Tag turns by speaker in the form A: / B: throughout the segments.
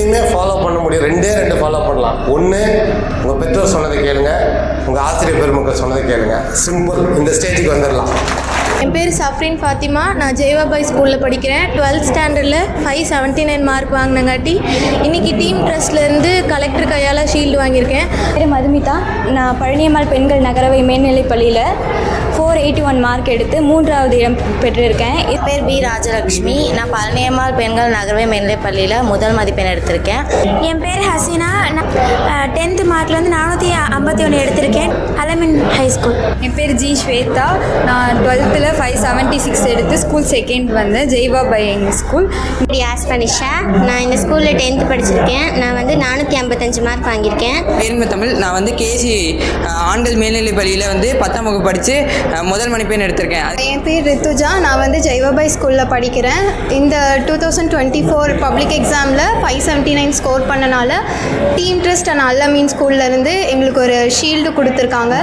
A: எதையுமே ஃபாலோ பண்ண முடியும். ரெண்டே ரெண்டு ஃபாலோ பண்ணலாம். ஒன்று உங்கள் பெற்றோர் சொன்னதை கேளுங்க. உங்கள் ஆசிரியர் பெருமக்கள் சொன்னதை கேளுங்க. சிம்பிள் இந்த ஸ்டேஜுக்கு வந்துடலாம்.
B: என் பேர் சஃப்ரின் ஃபாத்திமா. நான் ஜெயவாபாய் ஸ்கூலில் படிக்கிறேன். டுவெல்த் ஸ்டாண்டர்டில் ஃபைவ் செவன்ட்டி நைன் மார்க் வாங்கினங்காட்டி இன்றைக்கி டீம் ட்ரஸ்ட்லேருந்து கலெக்டர் கையால் ஷீல்டு வாங்கியிருக்கேன்.
C: பேர் மதுமிதா. நான் பழனியம்மாள் பெண்கள் நகரவை மேல்நிலைப் பள்ளியில் ஃபோர் எயிட்டி ஒன் மார்க் எடுத்து மூன்றாவது இடம் பெற்றிருக்கேன்.
D: என் பேர் பி ராஜலக்ஷ்மி. நான் பழனியம்மாள் பெண்கள் நகர்வை மேல்நிலைப் பள்ளியில் முதல் மதிப்பெண் எடுத்திருக்கேன்.
E: என் பேர் ஹசீனா. நான் டென்த்து மார்க்கில் வந்து நானூற்றி ஐம்பத்தி ஒன்று எடுத்திருக்கேன். அலமின் ஹை ஸ்கூல்
F: என் பேர் ஜி ஸ்வேதா. நான் டுவெல்த்தில் ஃபைவ் செவன்ட்டி சிக்ஸ் எடுத்து ஸ்கூல் செகண்ட் வந்தேன். ஜெய்வாபாய் எங்கள் ஸ்கூல்
E: யாஸ் பனிஷா நான் இந்த ஸ்கூலில் டென்த்து படிச்சிருக்கேன். நான் வந்து நானூற்றி ஐம்பத்தஞ்சு மார்க் வாங்கியிருக்கேன்.
G: பேருமை தமிழ். நான் வந்து கேசி ஆண்கள் மேல்நிலைப் பள்ளியில் வந்து பத்தாம் வகுப்பு படித்து முதல் மணிப்பெண் எடுத்திருக்கேன்.
B: என் பேர் ரித்துஜா. நான் வந்து ஜெய்வபாய் ஸ்கூலில் படிக்கிறேன். இந்த two thousand twenty four public எக்ஸாமில் ஃபைவ் செவன்ட்டி நைன் ஸ்கோர் பண்ணனால டீம் ட்ரஸ்ட் அண்ட் அல்லமீன் ஸ்கூல்லேருந்து எங்களுக்கு ஒரு ஷீல்டு கொடுத்துருக்காங்க.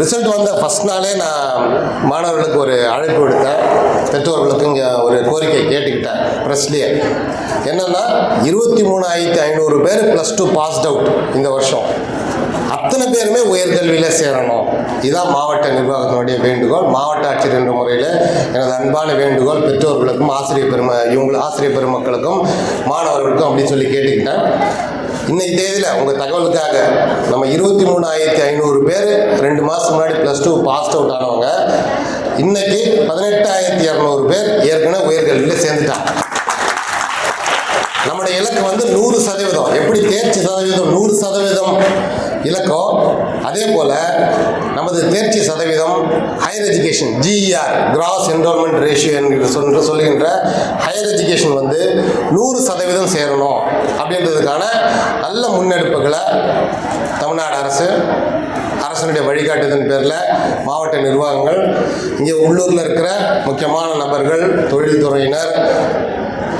A: ரிசல்ட் வந்த ஃபஸ்ட் நாளே நான் மாணவர்களுக்கு ஒரு அழைப்பு விடுத்தேன். பெற்றோர்களுக்கு இங்கே ஒரு கோரிக்கை கேட்டுக்கிட்டேன் ப்ரெஸ்லேயே என்னென்னா இருபத்தி மூணாயிரத்தி ஐநூறு பேர் ப்ளஸ் டூ பாஸ்ட் அவுட் இந்த வருஷம். அத்தனை பேருமே உயர்கல்வியில் சேரணும். இதுதான் மாவட்ட நிர்வாகத்தினுடைய வேண்டுகோள். மாவட்ட ஆட்சியர் என்ற முறையில் எனது அன்பான வேண்டுகோள் பெற்றோர்களுக்கும் ஆசிரியர் பெரும இவங்க ஆசிரியர் பெருமக்களுக்கும் மாணவர்களுக்கும் அப்படின்னு சொல்லி கேட்டுக்கிட்டேன். இன்னைக்கு தேதியில் உங்கள் தகவலுக்காக நம்ம இருபத்தி மூணாயிரத்தி ஐநூறு பேர் ரெண்டு மாதம் முன்னாடி ப்ளஸ் டூ பாஸ்ட் அவுட் ஆனவங்க. இன்னைக்கு பதினெட்டாயிரத்தி இரநூறு பேர் ஏற்கனவே உயர்கல்வியில் சேர்ந்துட்டாங்க. நம்முடைய இலக்கு வந்து நூறு சதவீதம். எப்படி தேர்ச்சி சதவீதம்? நூறு சதவீதம். இலக்கம் அதே போல் நமது தேர்ச்சி சதவீதம் higher education GER gross enrolment ratio என்று சொல்ற சொல்லுகின்ற ஹையர் எஜுகேஷன் வந்து நூறு சதவீதம் சேரணும் அப்படின்றதுக்கான நல்ல முன்னெடுப்புகளை தமிழ்நாடு அரசு அரசனுடைய வழிகாட்டுதன் பேரில் மாவட்ட நிர்வாகங்கள் இங்கே உள்ளூரில் இருக்கிற முக்கியமான நபர்கள் தொழில்துறையினர்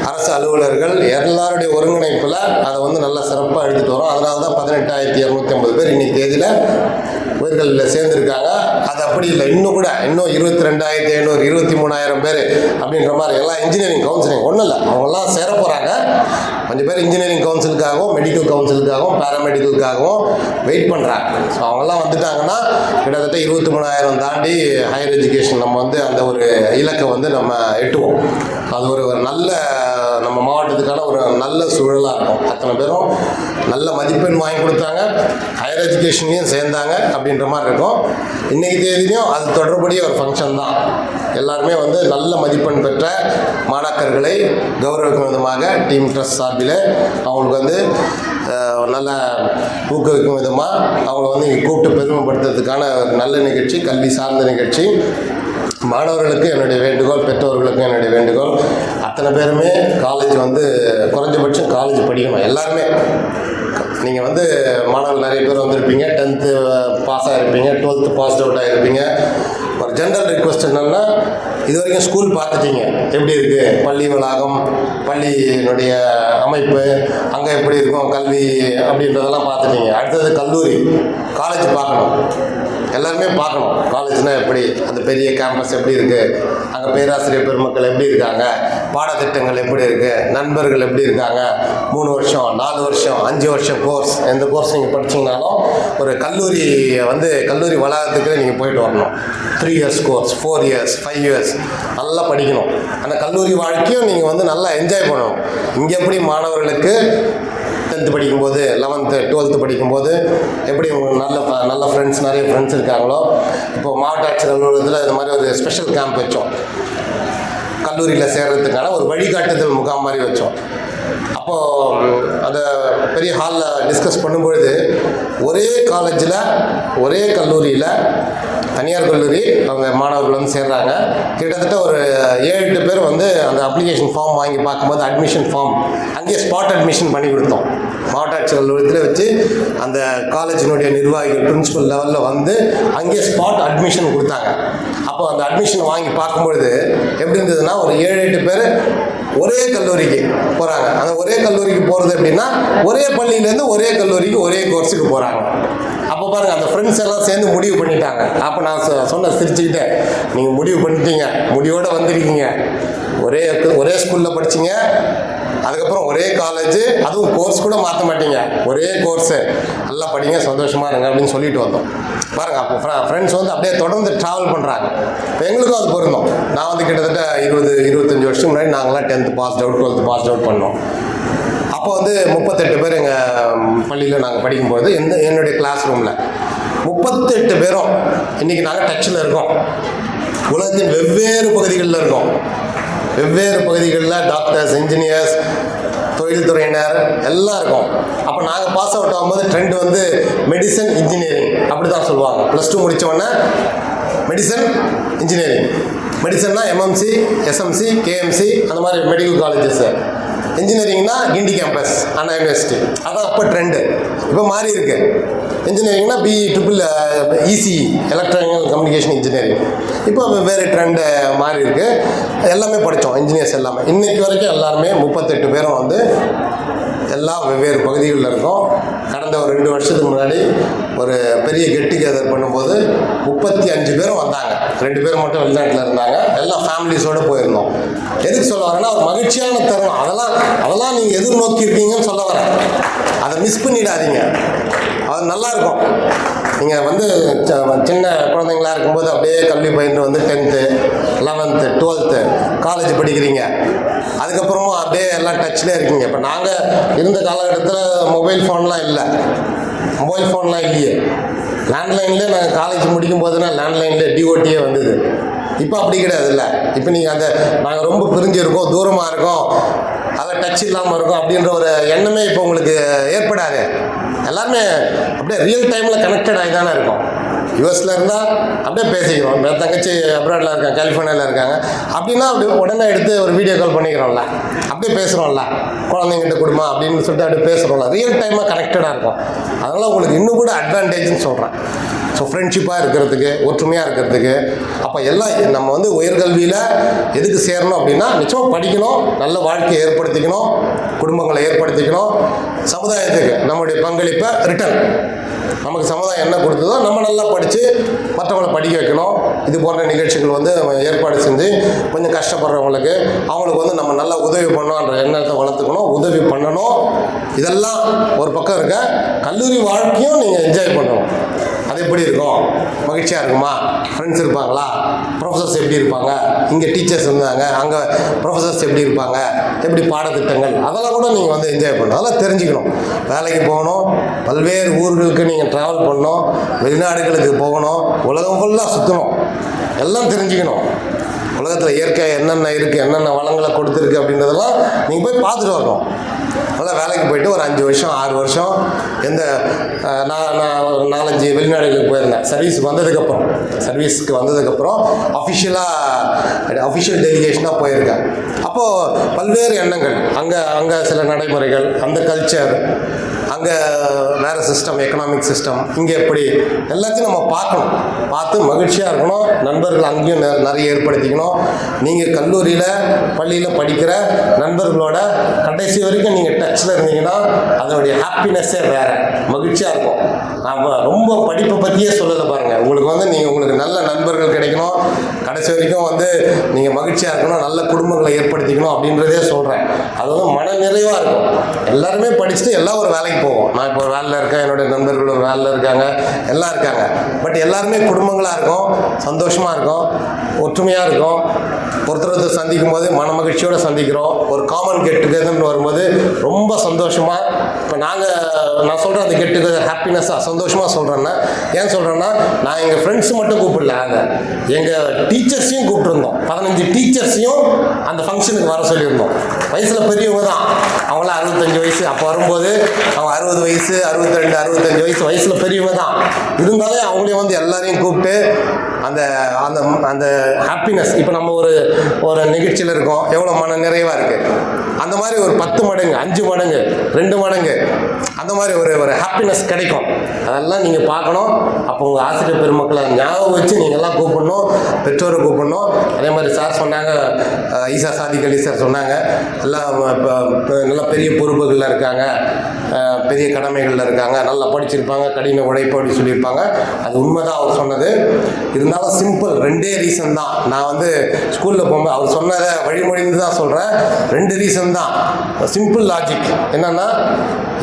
A: அரசு அலுவலர்கள் எல்லாருடைய ஒருங்கிணைப்பில் அதை வந்து நல்லா சிறப்பாக எடுத்துகிட்டு வரோம். அதனால தான் பதினெட்டாயிரத்தி இரநூத்தி ஐம்பது பேர் இன்னைக்கு தேதியில் உயிர்களில் சேர்ந்துருக்காங்க. அது அப்படி இல்லை. இன்னும் கூட இன்னும் இருபத்தி ரெண்டாயிரத்தி ஐநூறு இருபத்தி மூணாயிரம் பேர் அப்படின்ற மாதிரி எல்லாம் இன்ஜினியரிங் கவுன்சிலிங் ஒன்றும் இல்லை. அவங்கெல்லாம் சேரப்போகிறாங்க அஞ்சு பேர் இன்ஜினியரிங் கவுன்சிலுக்காகவும் மெடிக்கல் கவுன்சிலுக்காகவும் பேராமெடிக்கலுக்காகவும் வெயிட் பண்ணுறாங்க ஸோ அவங்கெல்லாம் வந்துட்டாங்கன்னா கிட்டத்தட்ட இருபத்தி மூணாயிரம் தாண்டி ஹையர் எஜுகேஷன் நம்ம வந்து அந்த ஒரு இலக்கை வந்து நம்ம எட்டுவோம். அது ஒரு ஒரு நல்ல நம்ம மாவட்டத்துக்கான ஒரு நல்ல சூழலாக இருக்கும். அத்தனை பேரும் நல்ல மதிப்பெண் வாங்கி கொடுத்தாங்க. ஹையர் எஜுகேஷன்லேயும் சேர்ந்தாங்க அப்படின்ற மாதிரி இருக்கும். இன்றைக்கி தேதியிலையும் அது தொடர்புடைய ஒரு ஃபங்க்ஷன் தான். எல்லாருமே வந்து நல்ல மதிப்பெண் பெற்ற மாணாக்கர்களை கௌரவிக்கும் விதமாக டீம் ட்ரஸ்ட் சார்பில் அவங்களுக்கு வந்து நல்ல ஊக்குவிக்கும் விதமாக அவங்கள வந்து இங்கே கூப்பிட்டு பெருமைப்படுத்துறதுக்கான ஒரு நல்ல நிகழ்ச்சி கல்வி சார்ந்த நிகழ்ச்சி. மாணவர்களுக்கு என்னுடைய வேண்டுகோள் பெற்றோர்களுக்கு என்னுடைய வேண்டுகோள். அத்தனை பேருமே காலேஜ் வந்து குறைஞ்சபட்சம் காலேஜ் படிக்கணும். எல்லாருமே நீங்கள் வந்து மாணவர்கள் நிறைய பேர் வந்திருப்பீங்க. டென்த்து பாஸ் uh, ஆகிருப்பீங்க டுவெல்த்து பாஸ் அவுட் ஆகிருப்பீங்க ஒரு ஜென்ரல் ரிக்வஸ்ட் என்னென்னா இது வரைக்கும் ஸ்கூல் பார்த்துட்டீங்க. எப்படி இருக்குது பள்ளி வளாகம் பள்ளியினுடைய அமைப்பு அங்கே எப்படி இருக்கும்? கல்வி அப்படின்றதெல்லாம் பார்த்துட்டீங்க. அடுத்தது கல்லூரி காலேஜ் பார்க்கணும். எல்லாருமே பார்க்கணும். காலேஜ்னால் எப்படி? அந்த பெரிய கேம்பஸ் எப்படி இருக்குது அங்கே பேராசிரியர் பெருமக்கள் எப்படி இருக்காங்க? பாடத்திட்டங்கள் எப்படி இருக்குது நண்பர்கள் எப்படி இருக்காங்க? மூணு வருஷம் நாலு வருஷம் அஞ்சு வருஷம் கோர்ஸ் எந்த கோர்ஸ் நீங்கள் படிச்சிங்கனாலும் ஒரு கல்லூரி வந்து கல்லூரி வளாகத்துக்கு நீங்கள் போயிட்டு வரணும். Three years course four years five years நல்லா படிக்கணும். அந்த கல்லூரி வாழ்க்கையும் நீங்கள் வந்து நல்லா என்ஜாய் பண்ணணும். இங்கே எப்படி மாணவர்களுக்கு டென்த்து படிக்கும்போது லெவன்த்து டுவெல்த்து படிக்கும்போது எப்படி உங்களுக்கு நல்ல நல்ல ஃப்ரெண்ட்ஸ் நிறைய ஃப்ரெண்ட்ஸ் இருக்காங்களோ இப்போ மாவட்ட ஆட்சியர் அலுவலகத்தில் இது மாதிரி ஒரு ஸ்பெஷல் கேம்ப் வச்சோம். கல்லூரியில் சேர்கிறதுக்கான ஒரு வழிகாட்டுதல் முகாம் மாதிரி வச்சோம். அப்போது அந்த பெரிய ஹாலில் டிஸ்கஸ் பண்ணும்பொழுது ஒரே காலேஜில் ஒரே கல்லூரியில் தனியார் கல்லூரி அவங்க மாணவர்கள் வந்து சேர்றாங்க. கிட்டத்தட்ட ஒரு ஏழு எட்டு பேர் வந்து அந்த அப்ளிகேஷன் ஃபார்ம் வாங்கி பார்க்கும்போது அட்மிஷன் ஃபார்ம் அங்கேயே ஸ்பாட் அட்மிஷன் பண்ணி கொடுத்தோம். மாவட்ட ஆட்சியர் அலுவலகத்தில் வச்சு அந்த காலேஜினுடைய நிர்வாகிகள் பிரின்சிபல் லெவலில் வந்து அங்கேயே ஸ்பாட் அட்மிஷன் கொடுத்தாங்க. அப்போ அந்த அட்மிஷன் வாங்கி பார்க்கும்பொழுது எப்படி இருந்ததுன்னா ஒரு ஏழு எட்டு பேர் ஒரே கல்லூரிக்கு போகிறாங்க அந்த ஒரே கல்லூரிக்கு போகிறது எப்படின்னா ஒரே பள்ளியிலேருந்து ஒரே கல்லூரிக்கு ஒரே கோர்ஸுக்கு போகிறாங்க அப்போ பாருங்கள் அந்த ஃப்ரெண்ட்ஸ் எல்லாம் சேர்ந்து முடிவு பண்ணிட்டாங்க. அப்போ நான் சொ- சொன்ன சிரிச்சுக்கிட்டே நீங்கள் முடிவு பண்ணிட்டீங்க. முடிவோடு வந்திருக்கீங்க. ஒரே ஒரே ஸ்கூலில் படிச்சிங்க. அதுக்கப்புறம் ஒரே காலேஜ் அதுவும் கோர்ஸ் கூட மாற்ற மாட்டீங்க. ஒரே கோர்ஸு நல்லா படிங்க சந்தோஷமாக இருங்க அப்படின்னு சொல்லிட்டு வந்தோம். பாருங்க அப்போ ஃப்ரெண்ட்ஸ் வந்து அப்படியே தொடர்ந்து ட்ராவல் பண்ணுறாங்க இப்போ எங்களுக்கும் அது பொருந்தும். நான் வந்து கிட்டத்தட்ட இருபது இருபத்தஞ்சி வருஷம் முன்னாடி நாங்களாம் tenth pass out twelfth pass out பண்ணோம். அப்போ வந்து முப்பத்தெட்டு பேர் எங்கள் பள்ளியில் நாங்கள் படிக்கும்போது எந்த என்னுடைய கிளாஸ் ரூமில் முப்பத்தெட்டு பேரும் இன்றைக்கி நாங்கள் டச்சில் இருக்கோம். உலகத்தின் வெவ்வேறு பகுதிகளில் இருக்கோம். வெவ்வேறு பகுதிகளில் டாக்டர்ஸ் இன்ஜினியர்ஸ் தொழில்துறையினர் எல்லாம் இருக்கும். அப்போ நாங்கள் பாஸ் அவுட் ஆகும்போது ட்ரெண்ட் வந்து மெடிசன் இன்ஜினியரிங் அப்படி தான் சொல்லுவாங்க ப்ளஸ் டூ முடித்தவொன்னே மெடிசன் இன்ஜினியரிங் மெடிசன்னா எம்எம்சி எஸ்எம்சி கேஎம்சி அந்த மாதிரி மெடிக்கல் காலேஜஸ் இன்ஜினியரிங்னா கிண்டி கேம்பஸ் அண்ணா யூனிவர்சிட்டி அதான் அப்போ ட்ரெண்டு இப்போ மாறி இருக்கு. இன்ஜினியரிங்னா B triple EC electronical communication engineering இப்போ வேறு ட்ரெண்டு uh, மாறி இருக்கு. எல்லாமே படித்தோம் இன்ஜினியர்ஸ் எல்லாமே. இன்னைக்கு வரைக்கும் எல்லாருமே முப்பத்தெட்டு பேரும் வந்து எல்லாம் வெவ்வேறு பகுதிகளில் இருக்கும். கடந்த ஒரு ரெண்டு வருஷத்துக்கு முன்னாடி ஒரு பெரிய கெட் டுகெதர் பண்ணும்போது முப்பத்தி அஞ்சு பேரும் வந்தாங்க. ரெண்டு பேர் மட்டும் வெளிநாட்டில் இருந்தாங்க. எல்லாம் ஃபேமிலிஸோடு போயிருந்தோம். எதுக்கு சொல்ல வரேன்னா ஒரு மகிழ்ச்சியான தருணம். அதெல்லாம் அதெல்லாம் நீங்கள் எதிர்நோக்கி இருக்கீங்கன்னு சொல்ல வரேன். அதை மிஸ் பண்ணிடாதீங்க. அது நல்லாயிருக்கும் நீங்கள் வந்து சின்ன குழந்தைங்களா இருக்கும்போது அப்படியே கல்வி பயின்று வந்து டென்த்து லெவன்த்து டுவெல்த்து காலேஜ் படிக்கிறீங்க. அதுக்கப்புறமும் அப்படியே எல்லாம் டச்சில் இருக்கீங்க. இப்போ நாங்கள் இருந்த காலகட்டத்தில் மொபைல் ஃபோன்லாம் இல்லை. மொபைல் ஃபோன்லாம் இல்லையே. லேண்ட்லைன்லேயே நாங்கள் காலேஜ் முடிக்கும் போதுனா லேண்ட்லைன்லேயே டிஓடியே வந்தது. இப்போ அப்படி கிடையாது இல்லை இப்போ நீங்கள் அந்த நாங்கள் ரொம்ப பிரிஞ்சு இருக்கோம் தூரமாக இருக்கோம். அதில் டச் இல்லாமல் இருக்கும் அப்படின்ற ஒரு எண்ணமே இப்போ உங்களுக்கு ஏற்படாது. எல்லாருமே அப்படியே ரியல் டைமில் கனெக்டட் ஆகி தானே இருக்கும். யூஎஸில் இருந்தால் அப்படியே பேசிக்கிறோம். என் தங்கச்சி அப்ராடில் இருக்காங்க கலிஃபோர்னியாவில் இருக்காங்க. அப்படின்னா அப்படி உடனே எடுத்து ஒரு வீடியோ கால் பண்ணிக்கிறோம்ல. அப்படியே பேசுகிறோம்ல குழந்தைங்கிட்ட குடும்பம் அப்படின்னு சொல்லிட்டு அப்படியே பேசுகிறோம்ல ரியல் டைமாக கனெக்டடாக இருக்கும். அதனால் உங்களுக்கு இன்னும் கூட அட்வான்டேஜ்னு சொல்கிறேன் ஸோ ஃப்ரெண்ட்ஷிப்பாக இருக்கிறதுக்கு ஒற்றுமையாக இருக்கிறதுக்கு அப்போ எல்லாம் நம்ம வந்து உயர்கல்வியில் எதுக்கு சேரணும் அப்படின்னா நிச்சயம் படிக்கணும் நல்ல வாழ்க்கையை ஏற்படுத்திக்கணும் குடும்பங்களை ஏற்படுத்திக்கணும். சமுதாயத்துக்கு நம்முடைய பங்களிப்பை ரிட்டர்ன் நமக்கு சமுதாயம் என்ன கொடுத்ததோ நம்ம நல்லா படித்து மற்றவங்களை படிக்க வைக்கணும். இது போன்ற நிகழ்ச்சிகள் வந்து நம்ம ஏற்பாடு செஞ்சு கொஞ்சம் கஷ்டப்படுறவங்களுக்கு அவங்களுக்கு வந்து நம்ம நல்லா உதவி பண்ணணுன்ற எண்ணத்தை வளர்த்துக்கணும் உதவி பண்ணணும். இதெல்லாம் ஒரு பக்கம் இருக்க கல்லூரி வாழ்க்கையும் நீங்கள் என்ஜாய் பண்ணணும். அது எப்படி இருக்கும்? மகிழ்ச்சியாக இருக்குமா? ஃப்ரெண்ட்ஸ் இருப்பாங்களா? ப்ரொஃபஸர்ஸ் எப்படி இருப்பாங்க? இங்கே டீச்சர்ஸ் இருந்தாங்க. அங்கே ப்ரொஃபஸர்ஸ் எப்படி இருப்பாங்க? எப்படி பாடத்திட்டங்கள்? அதெல்லாம் கூட நீங்கள் வந்து என்ஜாய் பண்ணணும். அதெல்லாம் தெரிஞ்சுக்கணும். வேலைக்கு போகணும். பல்வேறு ஊர்களுக்கு நீங்கள் ட்ராவல் பண்ணணும். வெளிநாடுகளுக்கு போகணும். உலகம் ஃபுல்லாக சுற்றணும் எல்லாம் தெரிஞ்சுக்கணும். உலகத்தில் இயற்கை என்னென்ன இருக்குது என்னென்ன வளங்களை கொடுத்துருக்கு அப்படின்றதெல்லாம் நீங்கள் போய் பார்த்துட்டு வரணும். நல்லா வேலைக்கு போயிட்டு ஒரு அஞ்சு வருஷம் ஆறு வருஷம் எந்த நான் நான் ஒரு நாலஞ்சு வெளிநாடுகளுக்கு போயிருந்தேன். சர்வீஸ் வந்ததுக்கப்புறம். சர்வீஸ்க்கு வந்ததுக்கப்புறம் அஃபிஷியலாக அஃபிஷியல் டெலிகேஷனாக போயிருக்கேன். அப்போது பல்வேறு எண்ணங்கள். அங்கே அங்கே சில நடைமுறைகள் அந்த கல்ச்சர் அங்கே வேறு சிஸ்டம் எக்கனாமிக் சிஸ்டம் இங்கே எப்படி எல்லாத்தையும் நம்ம பார்க்கணும். பார்த்து மகிழ்ச்சியாக இருக்கணும். நண்பர்கள் அங்கேயும் நெ- நிறைய ஏற்படுத்திக்கணும். நீங்கள் கல்லூரியில் பள்ளியில் படிக்கிற நண்பர்களோட கடைசி வரைக்கும் நீங்கள் டச்சில் இருந்தீங்கன்னா அதனுடைய ஹாப்பினஸ்ஸே வேறு. மகிழ்ச்சியாக இருக்கும். நான் ரொம்ப படிப்பை பற்றியே சொல்லலை பாருங்கள் உங்களுக்கு வந்து நீங்கள் உங்களுக்கு நல்ல நண்பர்கள் கிடைக்கணும். கடைசி வரைக்கும் வந்து நீங்கள் மகிழ்ச்சியாக இருக்கணும் நல்ல குடும்பங்களை ஏற்படுத்திக்கணும் அப்படின்றதே சொல்கிறேன் அது வந்து மன நிறைவாக இருக்கும். எல்லாருமே படிச்சுட்டு எல்லாம் ஒரு வேலைக்கு போவோம். நான் இப்போ ஒரு வேலையில் இருக்கேன் என்னுடைய நண்பர்கள் ஒரு வேலையில் இருக்காங்க எல்லாம் இருக்காங்க. பட் எல்லாருமே குடும்பங்களாக இருக்கும் சந்தோஷமாக இருக்கும் ஒற்றுமையாக இருக்கும். ஒருத்தர் ஒருத்தர் சந்திக்கும் போது மன மகிழ்ச்சியோடு சந்திக்கிறோம். ஒரு காமன் கெட் டுகெதர்னு வரும்போது ரொம்ப சந்தோஷமாக இப்போ நாங்கள் நான் சொல்கிறேன் அந்த கெட் டுகெதர் ஹாப்பினஸ்ஸாக சந்தோஷமாக சொல்கிறேன்னா ஏன் சொல்கிறேன்னா நான் எங்கள் ஃப்ரெண்ட்ஸ் மட்டும் கூப்பிடல அதை எங்கள் டீச்சர்ஸையும் கூப்பிட்டுருந்தோம். பதினஞ்சு டீச்சர்ஸையும் அந்த ஃபங்க்ஷனுக்கு வர சொல்லியிருந்தோம். வயசில் பெரியவங்க தான். அவங்களாம் அறுபத்தஞ்சு வயசு. அப்போ வரும்போது அவங்க அறுபது வயசு அறுபத்திரெண்டு அறுபத்தஞ்சு வயசு வயசில் பெரியவங்க தான். இருந்தாலே அவங்களையும் வந்து எல்லாரையும் கூப்பிட்டு அந்த அந்த அந்த ஹாப்பினஸ் இப்போ நம்ம ஒரு ஒரு நிகழ்ச்சியில் இருக்கோம். எவ்வளோ மன நிறைவாக இருக்குது அந்த மாதிரி ஒரு பத்து மடங்கு அஞ்சு மடங்கு ரெண்டு மடங்கு அந்த மாதிரி ஒரு ஒரு ஹாப்பினஸ் கிடைக்கும். அதெல்லாம் நீங்கள் பார்க்கணும். அப்போ உங்கள் ஆசிரியர் பெருமக்களை ஞாபகம் வச்சு நீங்கள்லாம் கூப்பிடணும். பெற்றோரை கூப்பிடணும். அதே மாதிரி சார் சொன்னாங்க ஈசா சாதிக் அலி சார் சொன்னாங்க. எல்லாம் இப்போ நல்லா பெரிய பொறுப்புகளில் இருக்காங்க. பெரிய கடமைகளில் இருக்காங்க. நல்லா படிச்சிருப்பாங்க. கடின உழைப்பு அப்படின்னு சொல்லியிருப்பாங்க. அது உண்மைதான் அவர் சொன்னது. இருந்தாலும் சிம்பிள் ரெண்டே ரீசன் தான். நான் வந்து ஸ்கூலில் போகும்போது அவர் சொன்னதை வழிமொழிந்து தான் சொல்கிறேன் ரெண்டு ரீசன் தான். சிம்பிள் லாஜிக் என்னென்னா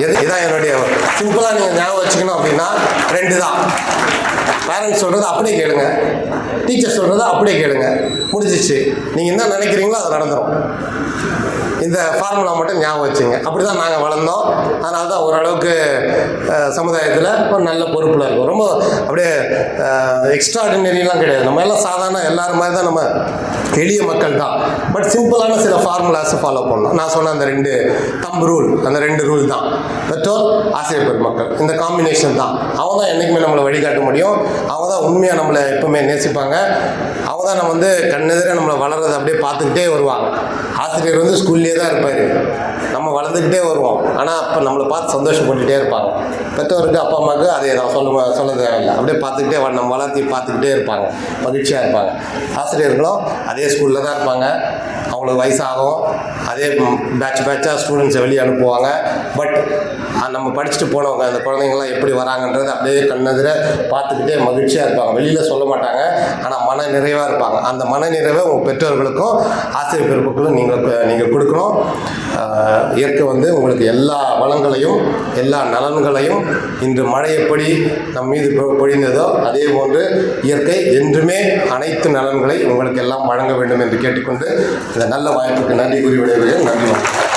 A: எது இதான் என்னுடைய சிம்பிளாக நீங்கள் ஞாபகம் வச்சுக்கணும் அப்படின்னா ரெண்டு தான் பேரண்ட்ஸ் சொல்கிறத அப்படியே கேளுங்க. டீச்சர் சொல்கிறத அப்படியே கேளுங்க. முடிஞ்சிச்சு. நீங்கள் என்ன நினைக்கிறீங்களோ அது நடந்துடும் இந்த ஃபார்முலா மட்டும் ஞாபகம் வச்சுங்க. அப்படி தான் நாங்கள் வளர்ந்தோம். அதனால தான் ஓரளவுக்கு சமுதாயத்தில் ஒரு நல்ல பொறுப்பில் இருக்கும். ரொம்ப அப்படியே எக்ஸ்ட்ராடினரிலாம் கிடையாது. நம்ம எல்லாம் சாதாரண எல்லாரும் மாதிரி தான் நம்ம எளிய மக்கள் தான். பட் சிம்பிளான சில ஃபார்முலாஸை ஃபாலோ பண்ணோம். நான் சொன்ன அந்த ரெண்டு தம் ரூல் அந்த ரெண்டு ரூல் தான். பெற்றோர் ஆசிரியர் பெருமக்கள். இந்த காம்பினேஷன் தான். அவங்க தான் என்றைக்குமே நம்மளை வழிகாட்ட முடியும். அவங்க தான் உண்மையாக நம்மளை எப்பவுமே நேசிப்பாங்க. அவங்க தான் நம்ம வந்து கண்ணெதிராக நம்மளை வளர்றதை அப்படியே பார்த்துக்கிட்டே வருவாங்க. ஆசிரியர் வந்து ஸ்கூல்லேயே தான் இருப்பார். நம்ம வளர்ந்துக்கிட்டே வருவோம். ஆனால் அப்போ நம்மளை பார்த்து சந்தோஷப்பட்டுகிட்டே இருப்பாங்க. பெற்றோருக்கு அப்பா அம்மாவுக்கு அதே தான். சொல்ல சொல்ல தேவையில்லை. அப்படியே பார்த்துக்கிட்டே நம்ம வளர்த்தி பார்த்துக்கிட்டே இருப்பாங்க. மகிழ்ச்சியாக இருப்பாங்க. ஆசிரியர்களும் அதே ஸ்கூலில் தான் இருப்பாங்க. அவங்களுக்கு வயசாகும். அதே பேட்ச் பேட்சாக ஸ்டூடெண்ட்ஸை வெளியே அனுப்புவாங்க. பட் நம்ம படிச்சுட்டு போனவங்க அந்த குழந்தைங்களாம் எப்படி வராங்கன்றதை அப்படியே கண்ணெதிர பார்த்துக்கிட்டே மகிழ்ச்சியாக இருப்பாங்க. வெளியில் சொல்ல மாட்டாங்க ஆனால் மன நிறைவாக இருப்பாங்க. அந்த மன நிறைவை உங்கள் பெற்றோர்களுக்கும் ஆசிரியர் பெருப்புகளும் நீங்கள் நீங்கள் கொடுக்கணும். இயற்கை வந்து உங்களுக்கு எல்லா வளங்களையும் எல்லா நலன்களையும் இன்று மழை எப்படி நம் மீது பொ- பொழிந்ததோ அதே போன்று இயற்கை என்றுமே அனைத்து நலன்களை உங்களுக்கு எல்லாம் வழங்க வேண்டும் என்று கேட்டுக்கொண்டு இந்த நல்ல வாய்ப்புக்கு நன்றி கூறி விடைபெறுகிறேன். நன்றி வணக்கம்.